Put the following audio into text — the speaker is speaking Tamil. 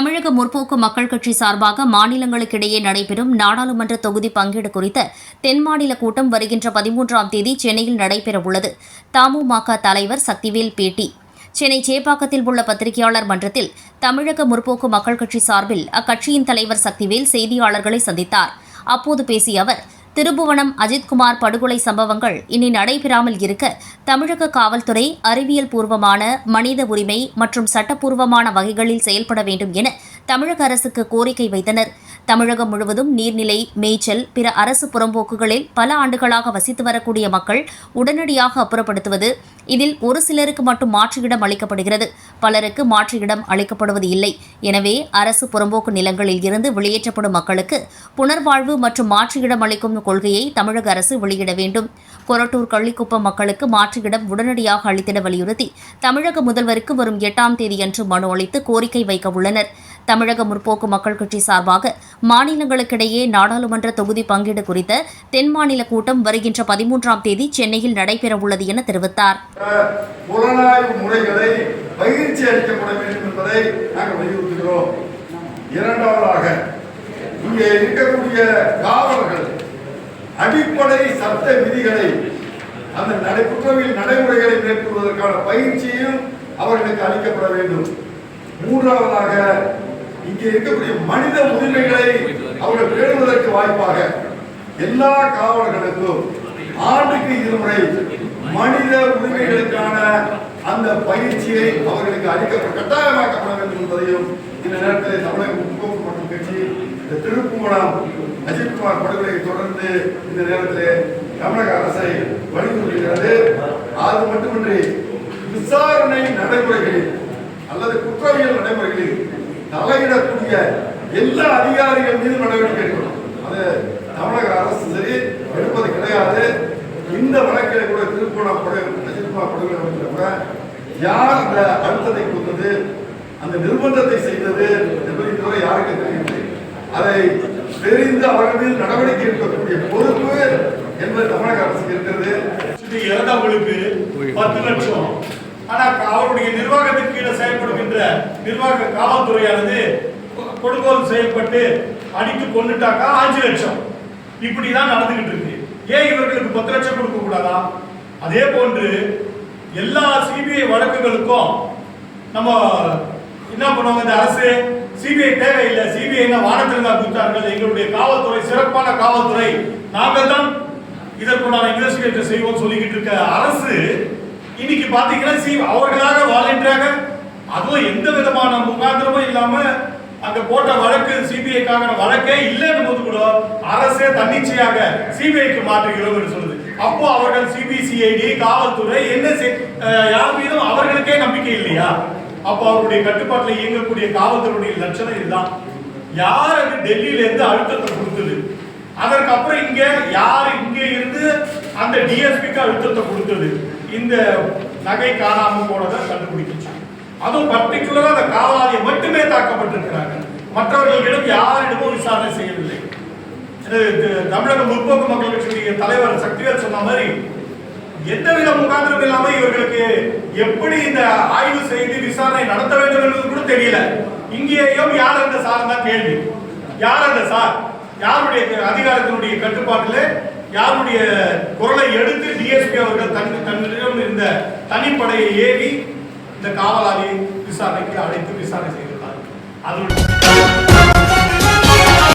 தமிழக முற்போக்கு மக்கள் கட்சி சார்பாக மாநிலங்களுக்கிடையே நடைபெறும் நாடாளுமன்ற தொகுதி பங்கீடு குறித்த தென் மாநில கூட்டம் வருகின்ற பதிமூன்றாம் தேதி சென்னையில் நடைபெறவுள்ளது. தமுமக தலைவர் சக்திவேல் பேட்டி. சென்னை சேப்பாக்கத்தில் உள்ள பத்திரிகையாளர் மன்றத்தில் தமிழக முற்போக்கு மக்கள் கட்சி சார்பில் அக்கட்சியின் தலைவர் சக்திவேல் செய்தியாளர்களை சந்தித்தார். அப்போது பேசிய அவர் திருபுவனம் அஜித்குமார் படுகொலை சம்பவங்கள் இனி நடைபெறாமல் இருக்க தமிழக காவல்துறை அறிவியல் பூர்வமான மனித உரிமை மற்றும் சட்டப்பூர்வமான வகைகளில் செயல்பட வேண்டும் என தமிழக அரசுக்கு கோரிக்கை வைத்தனர். தமிழகம் முழுவதும் நீர்நிலை மேய்ச்சல் பிற அரசு புறம்போக்குகளில் பல ஆண்டுகளாக வசித்து வரக்கூடிய மக்கள் உடனடியாக அப்புறப்படுத்துவது இதில் ஒரு சிலருக்கு மட்டும் மாற்று இடம் அளிக்கப்படுகிறது. பலருக்கு மாற்று இடம் அளிக்கப்படுவது இல்லை. எனவே அரசு புறம்போக்கு நிலங்களில் இருந்து வெளியேற்றப்படும் மக்களுக்கு புனர்வாழ்வு மற்றும் மாற்று இடம் அளிக்கும் கொள்கையை தமிழக அரசு வெளியிட வேண்டும். கொரட்டூர் கள்ளிக்குப்பம் மக்களுக்கு மாற்று இடம் உடனடியாக அளித்திட வலியுறுத்தி தமிழக முதல்வருக்கு வரும் எட்டாம் தேதியன்று மனு அளித்து கோரிக்கை வைக்க உள்ளனர். தமிழக முற்போக்கு மக்கள் கட்சி சார்பாக மாநிலங்களுக்கிடையே நாடாளுமன்ற தொகுதி பங்கீடு குறித்த தென் மாநில கூட்டம் வருகின்ற பதிமூன்றாம் தேதி சென்னையில் நடைபெறவுள்ளது என தெரிவித்தார். புலனாய்வு முறைகளை பயிற்சி அளிக்கப்பட வேண்டும் என்பதை நாங்கள் வலியுறுத்துகிறோம். இரண்டாவதாக இங்கே இருக்கக்கூடிய காவலர்கள் அடிப்படை சட்ட விதிகளை அந்த நடை குற்றவியல் நடைமுறைகளை மேற்கொள்வதற்கான பயிற்சியும் அவர்களுக்கு அளிக்கப்பட வேண்டும். மூன்றாவதாக இங்கே இருக்கக்கூடிய மனித உரிமைகளை அவர்கள் பேணுவதற்கு வாய்ப்பாக எல்லா காவலர்களுக்கும் ஆண்டுக்கு இருமுறை மனித உரிமைகளுக்கான அந்த பயிற்சியை அவர்களுக்கு அளிக்க கட்டாயமாக்கப்பட வேண்டும் என்பதையும் இந்த நேரத்தில் தமிழக முற்போக்கு மற்றும் கட்சி இந்த திருப்புவனம் அஜித்குமார் படுகொலையை தொடர்ந்து இந்த நேரத்தில் தமிழக அரசை வலியுறுத்துகிறது. அது மட்டுமின்றி விசாரணை நடைமுறைகளில் அல்லது குற்றவியல் நடைமுறைகளில் தலையிடக்கூடிய எல்லா அதிகாரிகள் மீது நடவடிக்கை எடுக்கணும். அது தமிழக அரசு சரி எடுப்பது கிடையாது. இந்த வழக்கில் கூட திருப்பணம் திருப்பா படுகொலை கூட யார் அந்த அழுத்தத்தை கொடுத்தது அந்த நிர்பந்தத்தை செய்தது என்பதை யாருக்கு யாருக்கும் தெரியவில்லை. அதை தெரிந்து அவர்கள் மீது நடவடிக்கை எடுக்கக்கூடிய பொறுப்பு என்பது தமிழக அரசுக்கு இருக்கிறது. இது இறந்தவங்களுக்கு பத்து லட்சம். ஆனா அவருடைய நிர்வாகத்தின் கீழே செயல்படுகின்ற நிர்வாக காவல்துறையானது கொ- கொடுங்கோல் செயல்பட்டு அடித்து கொண்டுட்டாக்கா அஞ்சு லட்சம். இப்படிதான் நடந்துகிட்டு இருக்கு. ஏன் இவர்களுக்கு பத்து லட்சம் கொடுக்க கூடாதா? அதே போன்று எல்லா சிபிஐ வழக்குகளுக்கும் நம்ம என்ன பண்ணுவாங்க இந்த அரசு? சிபிஐ தேவையில்லை. சிபிஐ வானத்தில் தான் கொடுத்தார்கள் எங்களுடைய காவல்துறை சிறப்பான காவல்துறை. நாங்கள் தான் இதற்குண்டான இன்வெஸ்டிகேஷன் செய்வோம் சொல்லிக்கிட்டு இருக்க அரசு இன்னைக்கு பாத்தீங்கன்னா சி அவர்களாக வாலண்டியராக அதுவும் எந்த விதமான முகாந்திரமும் இல்லாம அங்க போட்ட வழக்கு சிபிஐக்காக வழக்கே இல்லைன்னு போது கூட அரசே தன்னிச்சையாக சிபிஐக்கு மாற்றுகிறோம் என்று சொல்லுது. அப்போ அவர்கள் சிபிசிஐடி காவல்துறை என்ன செய்- யார் மீதும் அவர்களுக்கே நம்பிக்கை இல்லையா? அப்போ அவருடைய கட்டுப்பாட்டில் இயங்கக்கூடிய காவல்துறையுடைய லட்சணம் இதுதான். யார் அது டெல்லியில இருந்து அழுத்தத்தை கொடுத்தது? அதற்கு அப்புறம் இங்க யார் இங்கே இருந்து அந்த டிஎஸ்பிக்கு அழுத்தத்தை கொடுத்தது? இந்த நகை காணாம போனதை கண்டுபிடிச்சு அதுவும் பர்டிகுலரா அந்த காவலாளி மட்டுமே தாக்கப்பட்டிருக்கிறாங்க. மற்றவர்களிடம் யாரிடமும் விசாரணை செய்யவில்லை. தமிழக முற்போக்கு மக்கள் கட்சியுடைய தலைவர் சக்திவேல் சொன்ன மாதிரி எந்தவித முகாந்திரம் இல்லாம இவர்களுக்கு எப்படி இந்த ஆய்வு செய்து விசாரணை நடத்த வேண்டும் என்பது கூட தெரியல. இங்கேயும் யார் அந்த சார் தான் கேள்வி. யார் அந்த சார்? யாருடைய அதிகாரத்தினுடைய கட்டுப்பாட்டில் யாருடைய குரலை எடுத்து டிஎஸ்பி அவர்கள் தன் தன்னிடம் இருந்த தனிப்படையை ஏவி இந்த காவலாளி விசாரணைக்கு அழைத்து விசாரணை செய்திருந்தார் அதனுடைய